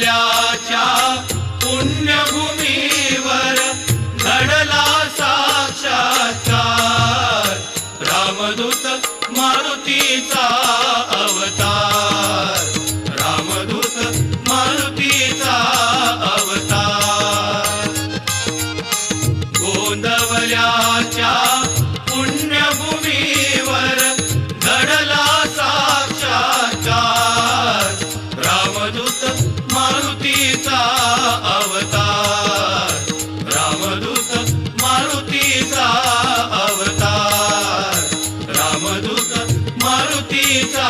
आपल्याच्या पुण्यभूमीवर घडला साक्षात्कार. रामदूत मारुतीचा मारुतीचा अवतार रामदूत मारुतीचा अवतार रामदूत मारुतीचा